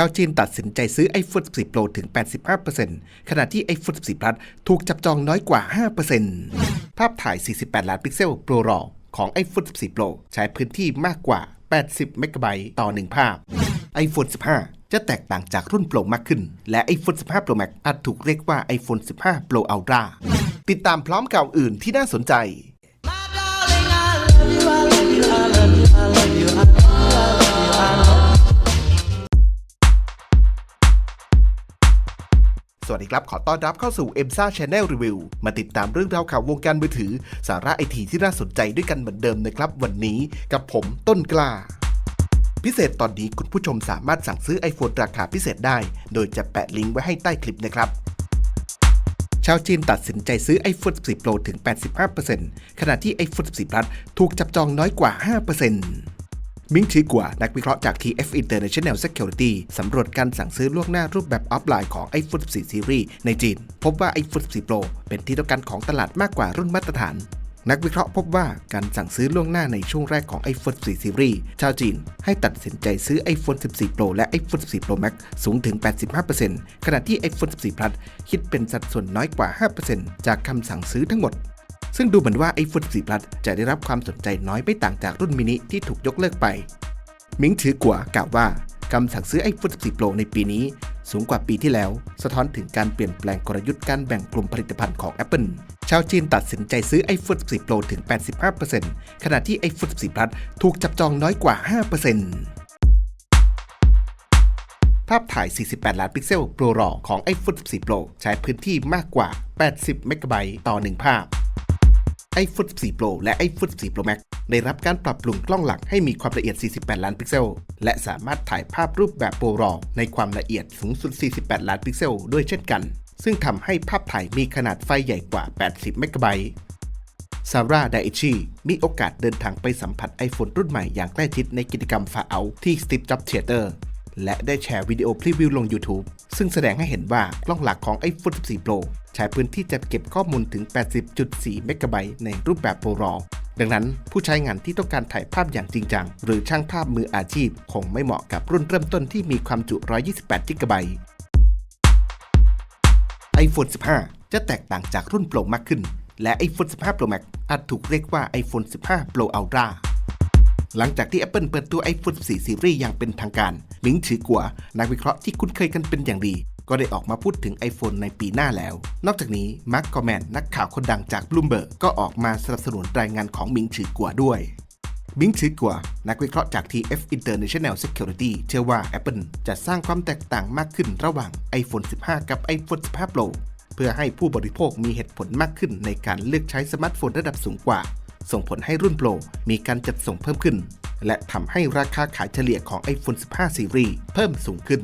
ชาวจีนตัดสินใจซื้อ iPhone 14 Pro ถึง 85%ขณะที่ iPhone 14 Plus ถูกจับจองน้อยกว่า 5%ภาพถ่าย 48 ล้านพิกเซล Pro RAW ของ iPhone 14 Pro ใช้พื้นที่มากกว่า 80 เมกะไบต์ต่อ 1 ภาพ iPhone 15 จะแตกต่างจากรุ่น Pro มากขึ้น และ iPhone 15 Pro Max อาจถูกเรียกว่า iPhone 15 Pro Ultra ติดตามพร้อมข่าวอื่นที่น่าสนใจ สวัสดีครับ ขอต้อนรับเข้าสู่ e m s a Channel Review มาติดตามเรื่องราวข่าววงการมือถือ สาระไอทีที่น่าสนใจด้วยกันเหมือนเดิมนะครับ วันนี้กับผมต้นกล้าพิเศษตอนนี้คุณผู้ชมสามารถสั่งซื้อ iPhone ราคาพิเศษได้ โดยจะแปะลิงก์ไว้ให้ใต้คลิปนะครับ ชาวจีนตัดสินใจซื้อ iPhone 14 Pro ถึง 85%ขณะที่ iPhone 14 Plus ถูกจับจองน้อยกว่า 5% มิงชีกัวนักวิเคราะห์จาก TF International Security สำรวจการสั่งซื้อล่วงหน้ารูปแบบออฟไลน์ของ iPhone 14 Series ในจีน พบว่า iPhone 14 Pro เป็นที่ต้องการของตลาดมากกว่ารุ่นมาตรฐาน นักวิเคราะห์พบว่าการสั่งซื้อล่วงหน้าในช่วงแรกของ iPhone 14 Series ชาวจีน ให้ตัดสินใจซื้อ iPhone 14 Pro และ iPhone 14 Pro Max สูงถึง 85%ขณะที่ iPhone 14 Plus คิดเป็นสัดส่วนน้อยกว่า 5%จากคำสั่งซื้อทั้งหมด ซึ่งดูเหมือนว่า iPhone 4 Plus จะได้รับความสนใจน้อยไม่ต่างจากรุ่นมินิที่ถูกยกเลิกไป มิงถือกว่ากล่าวว่าคำสั่งซื้อ iPhone 14 Pro ในปีนี้ สูงกว่าปีที่แล้ว สะท้อนถึงการเปลี่ยนแปลงกลยุทธ์การแบ่งกลุ่มผลิตภัณฑ์ของ Apple ชาวจีนตัดสินใจซื้อ iPhone 14 Pro ถึง 85%ขณะที่ iPhone 14 Plus ถูกจับจองน้อยกว่า 5%ภาพถ่าย 48 ล้านพิกเซล Pro RAW ของ iPhone 14 Pro ใช้พื้นที่มากกว่า 80 เมกะไบต์ต่อ 1 ภาพ iPhone 14 Pro และ iPhone 14 Pro Max ได้รับการปรับปรุงกล้องหลังให้มีความละเอียด 48 ล้านพิกเซล และสามารถถ่ายภาพรูปแบบโปรรอในความละเอียดสูงสุด 48 ล้านพิกเซลด้วยเช่นกัน ซึ่งทำให้ภาพถ่ายมีขนาดไฟใหญ่กว่า 80 เมกะไบต์ซาร่าไดอิชีมีโอกาสเดินทางไปสัมผัส iPhone รุ่นใหม่อย่างใกล้ชิดในกิจกรรมฟาเอาที่ Steve Jobs Theater และได้แชร์วิดีโอพรีวิวลง YouTube ซึ่งแสดงให้เห็นว่ากล้องหลักของ iPhone 14 Pro ใช้พื้นที่จัดเก็บข้อมูลถึง 80.4 เมกะไบต์ในรูปแบบโปรรอดังนั้นผู้ใช้งานที่ต้องการถ่ายภาพอย่างจริงจัง หรือช่างภาพมืออาชีพ คงไม่เหมาะกับรุ่นเริ่มต้นที่มีความจุ 128 กิกะไบต์ iPhone 15 จะแตกต่างจากรุ่น Pro มากขึ้น และ iPhone 15 Pro Max อาจถูกเรียกว่า iPhone 15 Pro Ultra หลังจากที่ Apple เปิดตัว iPhone 14 Series อย่างเป็นทางการมิงชือกัว นักวิเคราะห์ที่คุ้นเคยกันเป็นอย่างดี ก็ได้ออกมาพูดถึง iPhone ในปีหน้าแล้ว นอกจากนี้มาร์คกอแมนนักข่าวคนดังจาก Bloomberg ก็ออกมาสนับสนุนรายงานของมิงชือกัวด้วยมิงชือกัวนักวิเคราะห์จาก TF International Security เชื่อว่า Apple จะสร้างความแตกต่างมากขึ้นระหว่าง iPhone 15 กับ iPhone 15 Pro เพื่อให้ผู้บริโภคมีเหตุผลมากขึ้นในการเลือกใช้สมาร์ทโฟนระดับสูงกว่า ส่งผลให้รุ่น Pro มีการจัดส่งเพิ่มขึ้น และทำให้ราคาขายเฉลี่ยของ iPhone 15 Series เพิ่มสูงขึ้น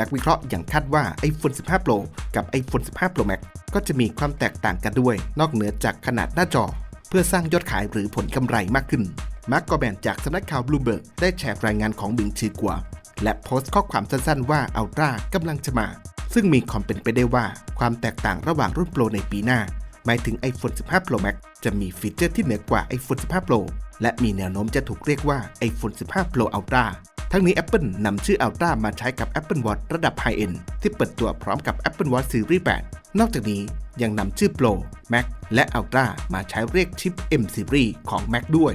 นักวิเคราะห์ยังคาดว่า iPhone 15 Pro กับ iPhone 15 Pro Max ก็จะมีความแตกต่างกันด้วย นอกเหนือจากขนาดหน้าจอ เพื่อสร้างยอดขายหรือผลกำไรมากขึ้นมาร์กกอแบนจากสำนักข่าว Bloomberg ได้แชร์รายงานของบิงชือกว่าและโพสต์ข้อความสั้นๆว่าอัลตร้ากำลังจะมา ซึ่งมีความเป็นไปได้ว่าความแตกต่างระหว่างรุ่น Pro ในปีหน้า หมายถึง iPhone 15 Pro Max จะมีฟีเจอร์ที่เหนือกว่า iPhone 15 Pro และมีแนวโน้มจะถูกเรียกว่า iPhone 15 Pro Ultra ทั้งนี้ Apple นำชื่อ Ultra มาใช้กับ Apple Watch ระดับ High End ที่เปิดตัวพร้อมกับ Apple Watch Series 8 นอกจากนี้ยังนำชื่อ Pro Max และ Ultra มาใช้เรียกชิป M Series ของ Mac ด้วย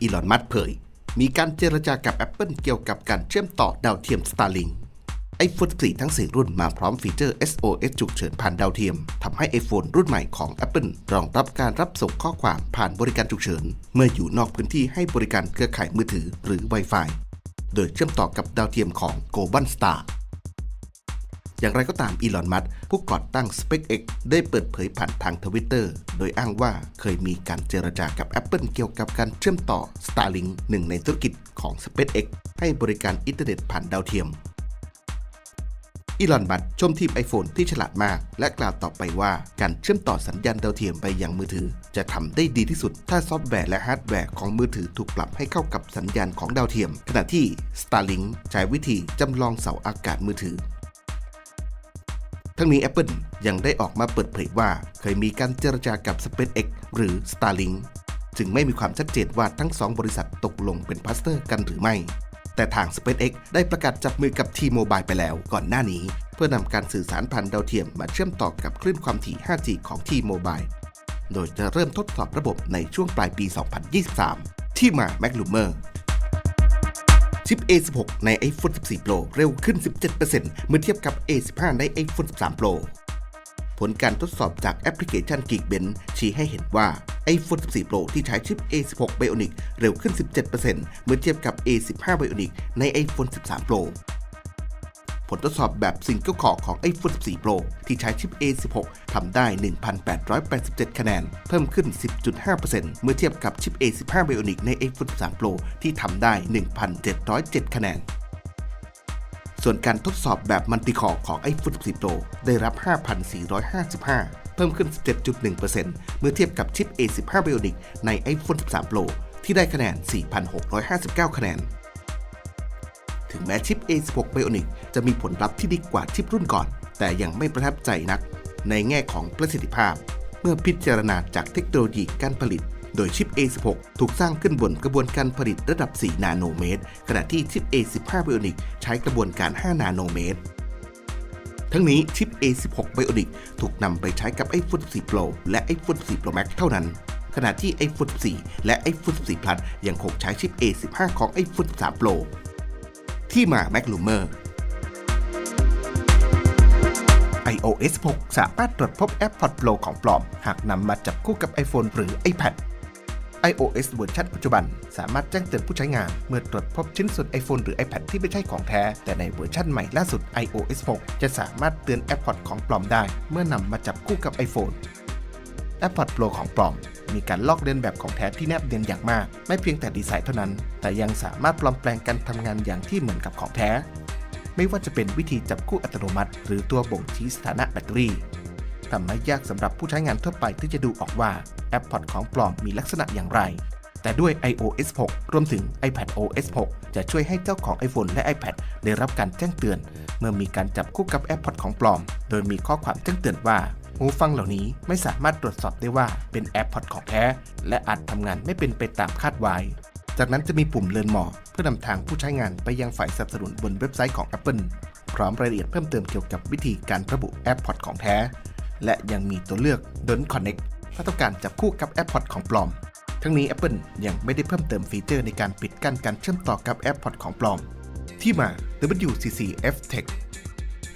อีลอน มัสเผย มีการเจรจากับ Apple เกี่ยวกับการเชื่อมต่อดาวเทียม Starlink iPhone 4 ทั้ง 4 รุ่นมาพร้อมฟีเจอร์ SOS ฉุกเฉินผ่านดาวเทียมทำให้ iPhone รุ่นใหม่ของ Apple รองรับการรับส่งข้อความผ่านบริการฉุกเฉิน เมื่ออยู่นอกพื้นที่ให้บริการเครือข่ายมือถือหรือ Wi-Fi โดยเชื่อมต่อกับดาวเทียมของ Global Star อย่างไรก็ตามอีลอนมัสก์ผู้ก่อตั้ง SpaceX ได้เปิดเผยผ่านทางทวิตเตอร์โดยอ้างว่าเคยมีการเจรจากับ Apple เกี่ยวกับการเชื่อมต่อ Starlink หนึ่งในธุรกิจของ SpaceX ให้บริการอินเทอร์เน็ตผ่านดาวเทียม อีลอนมัสก์ชมทีม iPhone ที่ฉลาดมาก และกล่าวต่อไปว่าการเชื่อมต่อสัญญาณดาวเทียมไปยังมือถือ จะทำได้ดีที่สุด ถ้าซอฟต์แวร์และฮาร์ดแวร์ของมือถือถูกปรับให้เข้ากับสัญญาณของดาวเทียม ขณะที่ Starlink ใช้วิธีจำลองเสาอากาศมือถือทั้งนี้ Apple ยังได้ออกมาเปิดเผยว่า เคยมีการเจรจากับ SpaceX หรือ Starlink จึงไม่มีความชัดเจนว่าทั้งสองบริษัทตกลงเป็นพาร์ทเนอร์กันหรือไม่ แต่ทาง SpaceX ได้ประกาศจับมือกับ T-Mobile ไปแล้วก่อนหน้านี้ เพื่อนำการสื่อสารผ่านดาวเทียมมาเชื่อมต่อกับคลื่นความถี่ 5G ของ T-Mobile โดยจะเริ่มทดสอบระบบในช่วงปลายปี 2023 ที่มา m a c l u m e r ชิป A16 ใน iPhone 14 Pro เร็วขึ้น 17%เมื่อเทียบกับ A15 ใน iPhone 13 Pro ผลการทดสอบจากแอปพลิเคชัน Geekbench ชี้ให้เห็นว่า iPhone 14 Pro ที่ใช้ชิป A16 Bionic เร็วขึ้น 17%เมื่อเทียบกับ A15 Bionic ใน iPhone 13 Pro ผลทดสอบแบบ Single Core ของ iPhone 14 Pro ที่ใช้ชิป A16 ทำได้ 1,887 คะแนน เพิ่มขึ้น 10.5%เมื่อเทียบกับชิป A15 Bionic ใน iPhone 13 Pro ที่ทำได้ 1,707 คะแนน ส่วนการทดสอบแบบมัลติคอร์ของ iPhone 14 Pro ได้รับ 5,455 เพิ่มขึ้น 17.1%เมื่อเทียบกับชิป A15 Bionic ใน iPhone 13 Pro ที่ได้คะแนน 4,659 คะแนน ถึงแม้ชิป A16 Bionic จะมีผลลัพธ์ที่ดีกว่าชิปรุ่นก่อน แต่ยังไม่ประทับใจนัก ในแง่ของประสิทธิภาพ เมื่อพิจารณาจากเทคโนโลยีการผลิต โดยชิป A16 ถูกสร้างขึ้นบนกระบวนการผลิตระดับ 4 นาโนเมตร ขณะที่ชิป A15 Bionic ใช้กระบวนการ 5 นาโนเมตร ทั้งนี้ชิป A16 Bionic ถูกนำไปใช้กับ iPhone 4 Pro และ iPhone 4 Pro Max เท่านั้นขณะที่ iPhone 4 และ iPhone 4 Plus ยังคงใช้ชิป A15 ของ iPhone 3 Pro ที่มา m a c l u m e r iOS 6 สามารถตรวจพบ AirPods Pro ของปลอม หากนำมาจับคู่กับ iPhone หรือ iPad iOS เวอร์ชันปัจจุบัน สามารถแจ้งเตือนผู้ใช้งาน เมื่อตรวจพบชิ้นส่วน iPhone หรือ iPad ที่ไม่ใช่ของแท้ แต่ในเวอร์ชันใหม่ล่าสุด iOS 6 จะสามารถเตือน AirPods ของปลอมได้ เมื่อนำมาจับคู่กับ iPhone AirPods Pro ของปลอม มีการลอกเลียนแบบของแท้ที่แนบเนียนอย่างมาก ไม่เพียงแต่ดีไซน์เท่านั้น แต่ยังสามารถปลอมแปลงการทำงานอย่างที่เหมือนกับของแท้ ไม่ว่าจะเป็นวิธีจับคู่อัตโนมัติ หรือตัวบ่งชี้สถานะแบตเตอรี่ ทำให้ยากสำหรับผู้ใช้งานทั่วไปที่จะดูออกว่า AirPods ของปลอมมีลักษณะอย่างไร แต่ด้วย iOS 6 รวมถึง iPad OS 6 จะช่วยให้เจ้าของ iPhone และ iPad ได้รับการแจ้งเตือน เมื่อมีการจับคู่กับ AirPods ของปลอม โดยมีข้อความแจ้งเตือนว่าหูฟังเหล่านี้ไม่สามารถตรวจสอบได้ว่าเป็น AirPods ของแท้และอาจทำงานไม่เป็นไปตามคาดไว้จากนั้นจะมีปุ่มเลินหมอเพื่อนำทางผู้ใช้งานไปยังฝ่ายสนับสนุนบนเว็บไซต์ของ Apple พร้อมรายละเอียดเพิ่มเติมเกี่ยวกับวิธีการระบุ AirPods ของแท้ และยังมีตัวเลือก Don't Connect ถ้าต้องการจับคู่กับ AirPods ของปลอม ทั้งนี้ Apple ยังไม่ได้เพิ่มเติมฟีเจอร์ในการปิดกั้นการเชื่อมต่อกับ AirPods ของปลอม ที่มา WCC F Tech